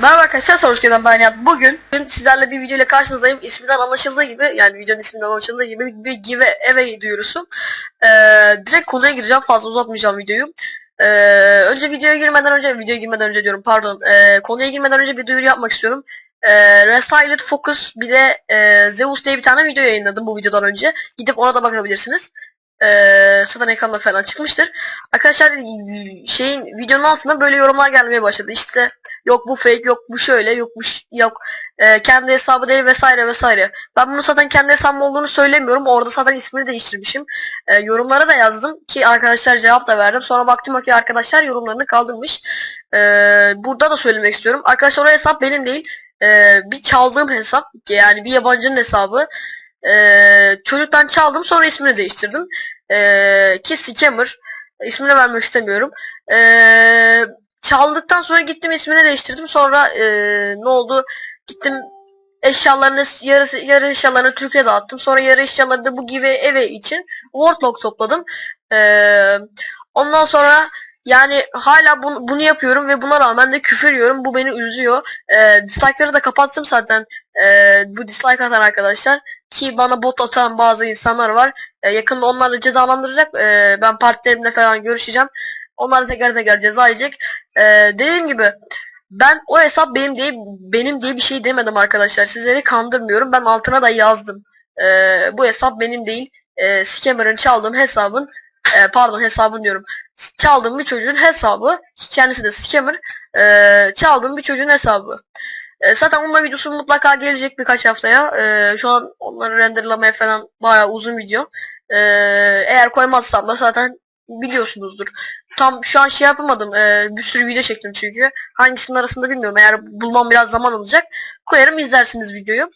Merhaba arkadaşlar Sarhoş Gelen ben Nihat. Bugün bugün sizlerle bir video ile karşınızdayım. İsminden anlaşıldığı gibi yani videonun isminden anlaşıldığı gibi bir give away duyurusu. Ee, direkt konuya gireceğim fazla uzatmayacağım videoyu. Ee, önce videoya girmeden önce videoya girmeden önce diyorum pardon. Ee, konuya girmeden önce bir duyuru yapmak istiyorum. Ee, Resiled Focus bir de e, Zeus diye bir tane video yayınladım bu videodan önce. Gidip ona da bakabilirsiniz. Ee, zaten ekranda falan çıkmıştır. Arkadaşlar şeyin videonun altına böyle yorumlar gelmeye başladı. İşte yok bu fake, yok bu şöyle, yok bu yok e, kendi hesabı değil vesaire vesaire. Ben bunu zaten kendi hesabım olduğunu söylemiyorum. Orada zaten ismini değiştirmişim. E, yorumlara da yazdım ki arkadaşlar cevap da verdim. Sonra baktım ki arkadaşlar yorumlarını kaldırmış. E, burada da söylemek istiyorum. Arkadaşlar o hesap benim değil. E, bir çaldığım hesap. Yani bir yabancının hesabı. E, çocuktan çaldım sonra ismini değiştirdim. E, ki scammer. İsmini vermek istemiyorum. Eee çaldıktan sonra gittim ismini değiştirdim. Sonra eee, ne oldu? Gittim eşyalarını yarısı yarı eşyalarını Türkiye'de attım. Sonra yarı eşyaları da bu gibi eve için Wordlock topladım. Eee, ondan sonra yani hala bunu, bunu yapıyorum ve buna rağmen de küfür yiyorum. Bu beni üzüyor. Eee dislike'ları da kapattım zaten. Eee, bu dislike atan arkadaşlar ki bana bot atan bazı insanlar var. Eee, yakında onları cezalandıracak. Eee, ben partilerimle falan görüşeceğim. Onlar da teker teker ceza yiyecek. Ee, dediğim gibi ben o hesap benim diye benim diye bir şey demedim arkadaşlar. Sizleri kandırmıyorum. Ben altına da yazdım. Ee, bu hesap benim değil. Ee, scammer'ın çaldığım hesabın e, pardon hesabın diyorum. Çaldığım bir çocuğun hesabı. Kendisi de scammer. Ee, çaldığım bir çocuğun hesabı. Ee, zaten onunla videosu mutlaka gelecek birkaç haftaya. Ee, şu an onları renderlamaya falan bayağı uzun video. Ee, eğer koymazsam da zaten biliyorsunuzdur. Tam şu an şey yapamadım. Ee, bir sürü video çektim çünkü. Hangisinin arasında bilmiyorum. Eğer bulmam biraz zaman alacak. Koyarım izlersiniz videoyu.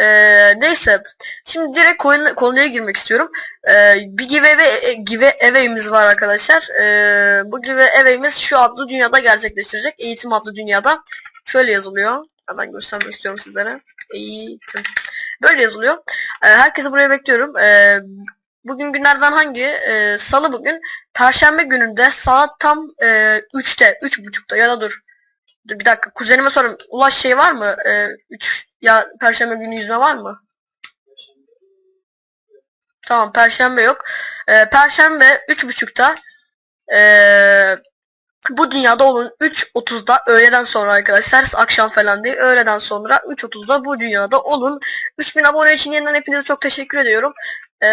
Ee, neyse. Şimdi direkt konu- konuya girmek istiyorum. Ee, bir giveaway, giveaway'imiz var arkadaşlar. Ee, bu giveaway'imiz şu adlı dünyada gerçekleştirecek. Eğitim adlı dünyada. Şöyle yazılıyor. Hemen göstermek istiyorum sizlere. Eğitim. Böyle yazılıyor. Ee, herkesi buraya bekliyorum. Ee, bugün günlerden hangi? Ee, Salı bugün. Perşembe gününde saat tam e, 3'te, 3.30'da ya da dur. Dur bir dakika kuzenime sorayım. Ulaş şey var mı? E, 3 ya Perşembe günü yüzme var mı? Tamam Perşembe yok. E, Perşembe 3.30'da e, bu dünyada olun 3.30'da öğleden sonra arkadaşlar akşam falan değil öğleden sonra 3.30'da bu dünyada olun 3000 abone için yeniden hepinize çok teşekkür ediyorum ee,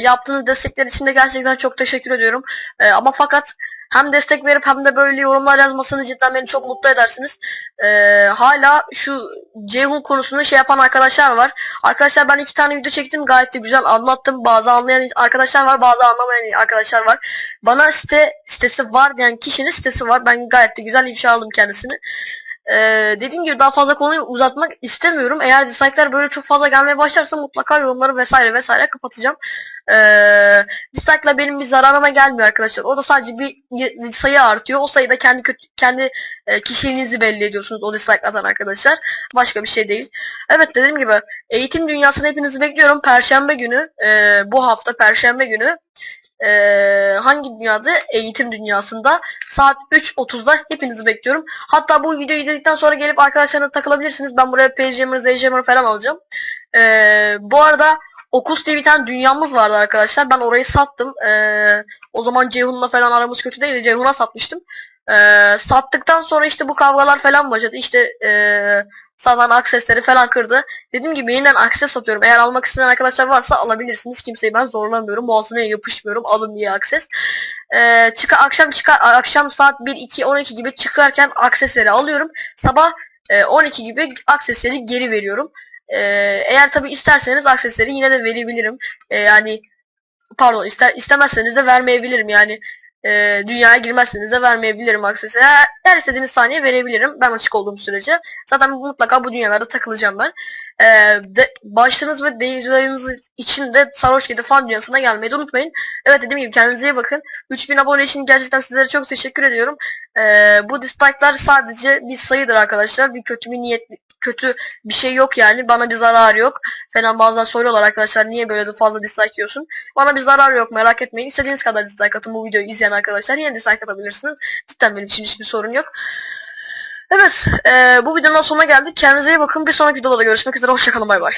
yaptığınız destekler için de gerçekten çok teşekkür ediyorum. Ee, ama fakat hem destek verip hem de böyle yorumlar yazmasını cidden beni çok mutlu edersiniz. Ee, hala şu Ceyhun konusunu şey yapan arkadaşlar var. Arkadaşlar ben iki tane video çektim gayet de güzel anlattım. Bazı anlayan arkadaşlar var bazı anlamayan arkadaşlar var. Bana site sitesi var diyen kişinin sitesi var. Ben gayet de güzel ifşa aldım kendisini. Ee, dediğim gibi daha fazla konuyu uzatmak istemiyorum. Eğer dislike'lar böyle çok fazla gelmeye başlarsa mutlaka yorumları vesaire vesaire kapatacağım. Ee, dislike'la benim bir zararıma gelmiyor arkadaşlar. O da sadece bir sayı artıyor. O sayıda kendi kötü, kendi e, kişiliğinizi belli ediyorsunuz o dislike atan arkadaşlar. Başka bir şey değil. Evet dediğim gibi eğitim dünyasında hepinizi bekliyorum. Perşembe günü e, bu hafta Perşembe günü ee, hangi dünyada? Eğitim dünyasında. Saat 3.30'da hepinizi bekliyorum. Hatta bu videoyu izledikten sonra gelip arkadaşlarınızla takılabilirsiniz. Ben buraya PageJammer, ZJammer falan alacağım. Ee, bu arada Okus diye bir tane dünyamız vardı arkadaşlar. Ben orayı sattım. Ee, o zaman Ceyhun'la falan aramız kötü değildi. Ceyhun'a satmıştım. Ee, sattıktan sonra işte bu kavgalar falan başladı. İşte ee, satan aksesleri falan kırdı. Dediğim gibi yeniden akses satıyorum. Eğer almak isteyen arkadaşlar varsa alabilirsiniz. Kimseyi ben zorlamıyorum. Boğazına yapışmıyorum. Alın diye akses. Ee, çıka, akşam çıkar akşam saat 1 2 12 gibi çıkarken aksesleri alıyorum. Sabah e, 12 gibi aksesleri geri veriyorum. Ee, eğer tabi isterseniz aksesleri yine de verebilirim. Ee, yani pardon ister istemezseniz de vermeyebilirim yani e, dünyaya girmezseniz de vermeyebilirim aksesi. Her, istediğiniz saniye verebilirim ben açık olduğum sürece. Zaten mutlaka bu dünyalarda takılacağım ben. E, de, başlarınız ve değerleriniz için de Sarhoş Kedi fan dünyasına gelmeyi de unutmayın. Evet dediğim gibi kendinize iyi bakın. 3000 abone için gerçekten sizlere çok teşekkür ediyorum. E, bu dislike'lar sadece bir sayıdır arkadaşlar. Bir kötü bir niyet kötü bir şey yok yani. Bana bir zarar yok. Falan bazen soruyorlar arkadaşlar niye böyle fazla dislike yiyorsun. Bana bir zarar yok merak etmeyin. İstediğiniz kadar dislike atın bu videoyu izleyen arkadaşlar. Yine dislike atabilirsiniz. Cidden benim için hiçbir sorun yok. Evet, eee, bu videonun sonuna geldik. Kendinize iyi bakın. Bir sonraki videoda görüşmek üzere. Hoşçakalın. Bay bay.